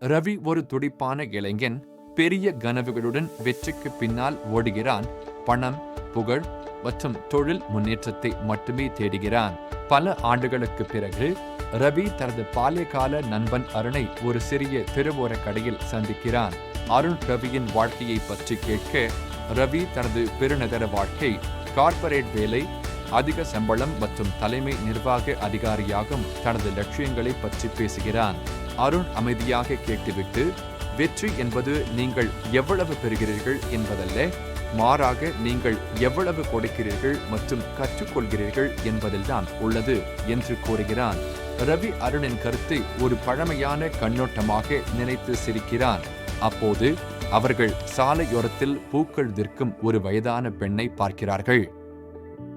ரவி ஒரு துடிப்பான இளைஞன் பெரிய கனவுகளுடன் வெற்றிக்கு பின்னால் ஓடுகிறான். பணம் புகழ் மற்றும் தொழில் முன்னேற்றத்தை மட்டுமே தேடுகிறான். பல ஆண்டுகளுக்கு பிறகு ரவி தனது பால்யகால நண்பன் அருணை ஒரு சிறிய தெருவோர கடையில் சந்திக்கிறான். அருண் ரவியின் வாழ்க்கையை பற்றி கேட்க ரவி தனது பெருநகர வாழ்க்கை கார்ப்பரேட் வேலை அதிக சம்பளம் மற்றும் தலைமை நிர்வாக அதிகாரியாகும் தனது லட்சியங்களை பற்றி பேசுகிறான். அருண் அமைதியாக கேட்டுவிட்டு வெற்றி என்பது நீங்கள் எவ்வளவு பெறுகிறீர்கள் என்பதல்ல மாறாக நீங்கள் எவ்வளவு கொடுக்கிறீர்கள் மற்றும் கற்றுக்கொள்கிறீர்கள் என்பதில்தான் உள்ளது என்று கூறுகிறான். ரவி அருணின் கருத்தை ஒரு பழமையான கண்ணோட்டமாக நினைத்து சிரிக்கிறான். அப்போது அவர்கள் சாலையோரத்தில் பூக்கள் விற்கும் ஒரு வயதான பெண்ணை பார்க்கிறார்கள்.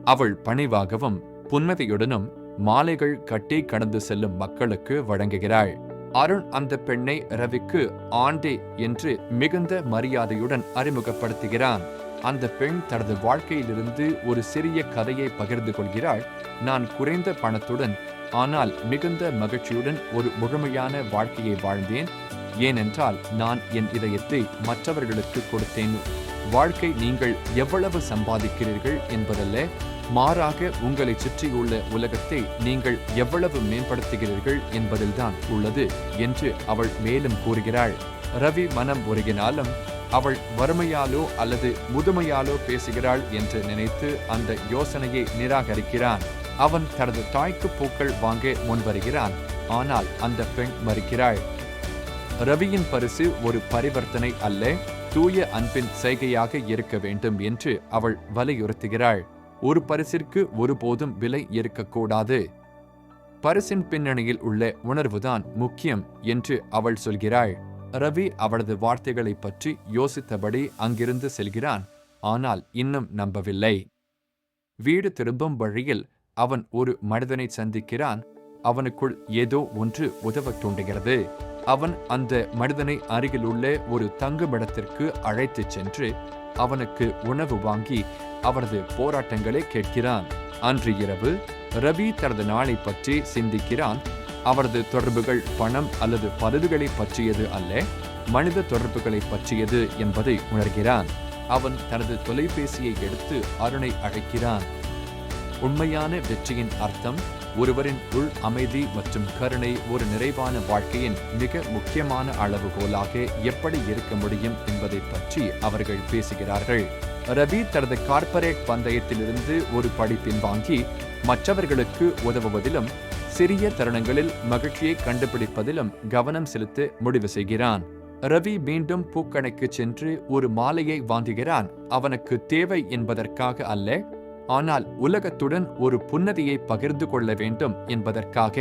அவள் பணிவாகவும் புன்மதியுடனும் மாலைகள் கட்டி கடந்து செல்லும் மக்களுக்கு வழங்குகிறாள். அருண் அந்த பெண்ணை ரவிக்கு ஆண்டே என்று மிகுந்த மரியாதையுடன் அறிமுகப்படுத்துகிறான். அந்த பெண் தனது வாழ்க்கையிலிருந்து ஒரு சிறிய கதையை பகிர்ந்து கொள்கிறாள். நான் குறைந்த பணத்துடன் ஆனால் மிகுந்த மகிழ்ச்சியுடன் ஒரு முழுமையான வாழ்க்கையை வாழ்ந்தேன். ஏனென்றால் நான் என் இதயத்தை மற்றவர்களுக்கு கொடுத்தேன். வாழ்க்கை நீங்கள் எவ்வளவு சம்பாதிக்கிறீர்கள் என்பதல்ல மாறாக உங்களை சுற்றியுள்ள உலகத்தை நீங்கள் எவ்வளவு மேம்படுத்துகிறீர்கள் என்பதில்தான் உள்ளது என்று அவள் மேலும் கூறுகிறாள். ரவி மனம் உருகினாலும் அவள் வறுமையாலோ அல்லது முதுமையாலோ பேசுகிறாள் என்று நினைத்து அந்த யோசனையை நிராகரிக்கிறான். அவன் தனது தாய்க்கு பூக்கள் வாங்க முன்வருகிறான். ஆனால் அந்த பெண் மறுக்கிறாள். ரவியின் பரிசு ஒரு பரிவர்த்தனை அல்ல தூய அன்பின் செய்கையாக இருக்க வேண்டும் என்று அவள் வலியுறுத்துகிறாள். ஒரு பரிசிற்கு ஒருபோதும் விலை இருக்கக்கூடாது பரிசின் பின்னணியில் உள்ள உணர்வுதான் முக்கியம் என்று அவள் சொல்கிறாள். ரவி அவளது வார்த்தைகளை பற்றி யோசித்தபடி அங்கிருந்து செல்கிறான் ஆனால் இன்னும் நம்பவில்லை. வீடு திரும்பும் வழியில் அவன் ஒரு மனிதனை சந்திக்கிறான் அவனுக்குள் ஏதோ ஒன்று உதவத் தூண்டுகிறது. அவன் அந்த மனிதனை அருகிலுள்ள ஒரு தங்குமிடத்திற்கு அழைத்துச் சென்று அவனுக்கு உணவு வாங்கி அவரது போராட்டங்களை கேட்கிறான். அன்று இரவு ரவி தனது நாளை பற்றி சிந்திக்கிறான். அவரது தொடர்புகள் பணம் அல்லது பதவிகளை பற்றியது அல்ல மனித தொடர்புகளை பற்றியது என்பதை உணர்கிறான். அவன் தனது தொலைபேசியை எடுத்து அருணை அழைக்கிறான். உண்மையான வெற்றியின் அர்த்தம் ஒருவரின் உள் அமைதி மற்றும் கருணை ஒரு நிறைவான வாழ்க்கையின் மிக முக்கியமான அளவுகோலாக எப்படி இருக்க முடியும் என்பதை பற்றி அவர்கள் பேசுகிறார்கள். ரவி தனது கார்ப்பரேட் பந்தயத்திலிருந்து ஒரு படி பின்வாங்கி மற்றவர்களுக்கு உதவுவதிலும் சிறிய தருணங்களில் மகிழ்ச்சியை கண்டுபிடிப்பதிலும் கவனம் செலுத்த முடிவு செய்கிறான். ரவி மீண்டும் பூக்கணைக்கு சென்று ஒரு மாலையை வாங்குகிறான். அவனுக்கு தேவை என்பதற்காக அல்ல ஆனால் உலகத்துடன் ஒரு புன்னதியை பகிர்ந்து கொள்ள வேண்டும் என்பதற்காக.